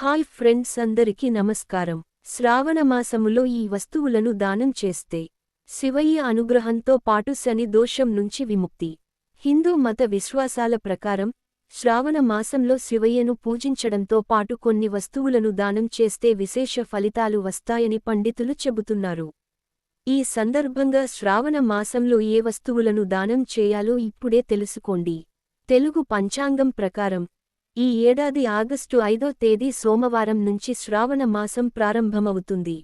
Hi friends అందరికీ నమస్కారం. శ్రావణమాసములో ఈ వస్తువులను దానం చేస్తే శివయ్య అనుగ్రహంతో పాటు శని దోషం నుంచి విముక్తి. హిందూ మత విశ్వాసాల ప్రకారం శ్రావణ మాసంలో శివయ్యను పూజించడంతో పాటు కొన్ని వస్తువులను దానం చేస్తే విశేష ఫలితాలు వస్తాయని పండితులు చెబుతున్నారు. ఈ సందర్భంగా శ్రావణ మాసంలో ఏ వస్తువులను దానం చేయాలో ఇప్పుడే తెలుసుకోండి. తెలుగు పంచాంగం ప్రకారం ఈ ఏడాది ఆగస్టు ఐదో తేదీ సోమవారం నుంచి శ్రావణ మాసం ప్రారంభమవుతుంది.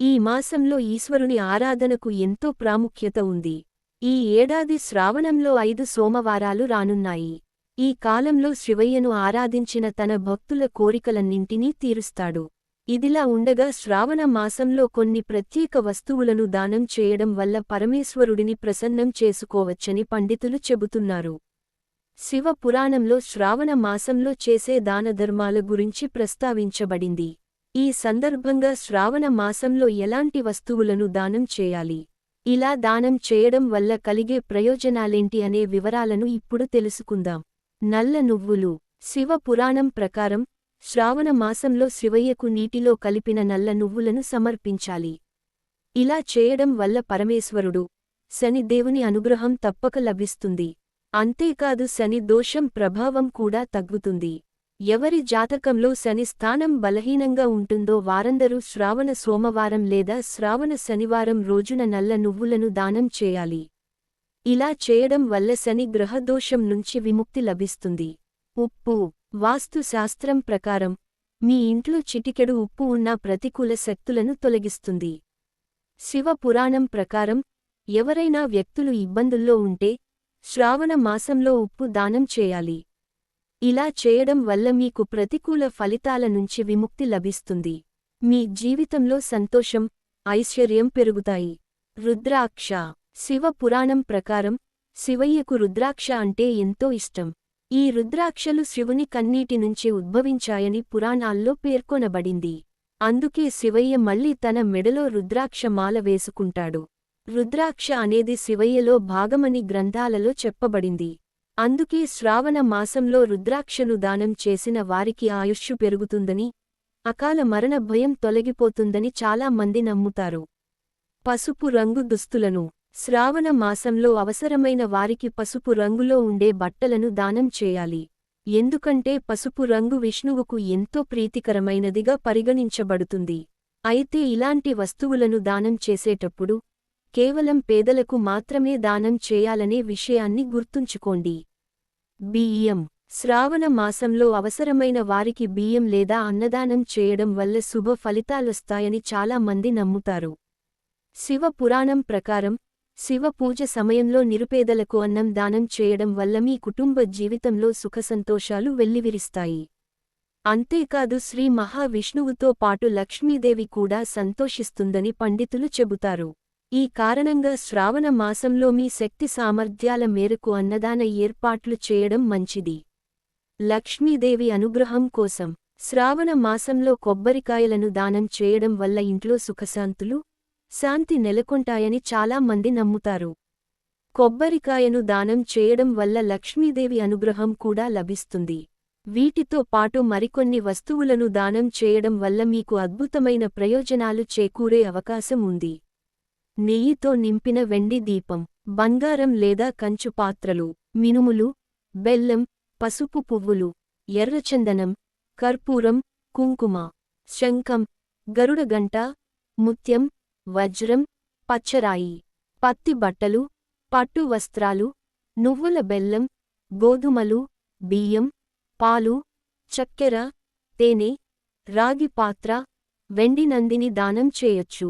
ఈ మాసంలో ఈశ్వరుని ఆరాధనకు ఎంతో ప్రాముఖ్యత ఉంది. ఈ ఏడాది శ్రావణంలో ఐదు సోమవారాలు రానున్నాయి. ఈ కాలంలో శివయ్యను ఆరాధించిన తన భక్తుల కోరికలన్నింటినీ తీరుస్తాడు. ఇదిలా ఉండగా శ్రావణ మాసంలో కొన్ని ప్రత్యేక వస్తువులను దానం చేయడం వల్ల పరమేశ్వరుడిని ప్రసన్నం చేసుకోవచ్చని పండితులు చెబుతున్నారు. శివ పురాణంలో శ్రావణ మాసంలో చేసే దానధర్మాల గురించి ప్రస్తావించబడింది. ఈ సందర్భంగా శ్రావణ మాసంలో ఎలాంటి వస్తువులను దానం చేయాలి? ఇలా దానం చేయడం వల్ల కలిగే ప్రయోజనాలేంటి అనే వివరాలను ఇప్పుడు తెలుసుకుందాం. నల్ల నువ్వులు. శివ పురాణం ప్రకారం శ్రావణ మాసంలో శివయ్యకు నీటిలో కలిపిన నల్ల నువ్వులను సమర్పించాలి. ఇలా చేయడం వల్ల పరమేశ్వరుడు శనిదేవుని అనుగ్రహం తప్పక లభిస్తుంది. అంతేకాదు శని దోషం ప్రభావం కూడా తగ్గుతుంది. ఎవరి జాతకంలో శని స్థానం బలహీనంగా ఉంటుందో వారందరూ శ్రావణ సోమవారం లేదా శ్రావణ శనివారం రోజున నల్ల నువ్వులను దానం చేయాలి. ఇలా చేయడం వల్ల శని గ్రహదోషం నుంచి విముక్తి లభిస్తుంది. ఉప్పు వాస్తుశాస్త్రం ప్రకారం మీ ఇంట్లో చిటికెడు ఉప్పు ఉన్న ప్రతికూల శక్తులను తొలగిస్తుంది. శివ పురాణం ప్రకారం ఎవరైనా వ్యక్తులు ఇబ్బందుల్లో ఉంటే శ్రావణ మాసంలో ఉప్పు దానం చేయాలి. ఇలా చేయడం వల్ల మీకు ప్రతికూల ఫలితాల నుంచి విముక్తి లభిస్తుంది. మీ జీవితంలో సంతోషం ఐశ్వర్యం పెరుగుతాయి. రుద్రాక్ష శివ పురాణం ప్రకారం శివయ్యకు రుద్రాక్ష అంటే ఎంతో ఇష్టం. ఈ రుద్రాక్షలు శివుని కన్నీటి నుంచి ఉద్భవించాయని పురాణాల్లో పేర్కొనబడింది. అందుకే శివయ్య మళ్ళీ తన మెడలో రుద్రాక్ష మాల వేసుకుంటాడు. రుద్రాక్ష అనేది శివయ్యలో భాగమని గ్రంథాలలో చెప్పబడింది. అందుకే శ్రావణ మాసంలో రుద్రాక్షను దానం చేసిన వారికి ఆయుష్షు పెరుగుతుందని అకాల మరణ భయం తొలగిపోతుందని చాలా మంది నమ్ముతారు. పసుపు రంగు దుస్తులను శ్రావణ మాసంలో అవసరమైన వారికి పసుపు రంగులో ఉండే బట్టలను దానం చేయాలి. ఎందుకంటే పసుపు రంగు విష్ణువుకు ఎంతో ప్రీతికరమైనదిగా పరిగణించబడుతుంది. అయితే ఇలాంటి వస్తువులను దానం చేసేటప్పుడు కేవలం పేదలకు మాత్రమే దానం చేయాలనే విషయాన్ని గుర్తుంచుకోండి. బియ్యం. శ్రావణ మాసంలో అవసరమైన వారికి బియ్యం లేదా అన్నదానం చేయడం వల్ల శుభ ఫలితాలొస్తాయని చాలా మంది నమ్ముతారు. శివ పురాణం ప్రకారం శివ పూజ సమయంలో నిరుపేదలకు అన్నం దానం చేయడం వల్ల మీ కుటుంబ జీవితంలో సుఖసంతోషాలు వెల్లివిరిస్తాయి. అంతేకాదు శ్రీ మహావిష్ణువుతో పాటు లక్ష్మీదేవి కూడా సంతోషిస్తుందని పండితులు చెబుతారు. ఈ కారణంగా శ్రావణ మాసంలో మీ శక్తి సామర్థ్యాల మేరకు అన్నదాన ఏర్పాట్లు చేయడం మంచిది. లక్ష్మీదేవి అనుగ్రహం కోసం శ్రావణ మాసంలో కొబ్బరికాయలను దానం చేయడం వల్ల ఇంట్లో సుఖశాంతులు శాంతి నెలకొంటాయని చాలా మంది నమ్ముతారు. కొబ్బరికాయను దానం చేయడం వల్ల లక్ష్మీదేవి అనుగ్రహం కూడా లభిస్తుంది. వీటితో పాటు మరికొన్ని వస్తువులను దానం చేయడం వల్ల మీకు అద్భుతమైన ప్రయోజనాలు చేకూరే అవకాశం ఉంది. నెయ్యితో నింపిన వెండి దీపం బంగారం లేదా కంచు పాత్రలు మినుములు బెల్లం పసుపు పువ్వులు ఎర్రచందనం కర్పూరం కుంకుమ శంఖం గరుడగంట ముత్యం వజ్రం పచ్చరాయి పత్తి బట్టలు పట్టు వస్త్రాలు నువ్వుల బెల్లం గోధుమలు బియ్యం పాలు చక్కెర తేనె రాగి పాత్ర వెండి నందిని దానం చేయొచ్చు.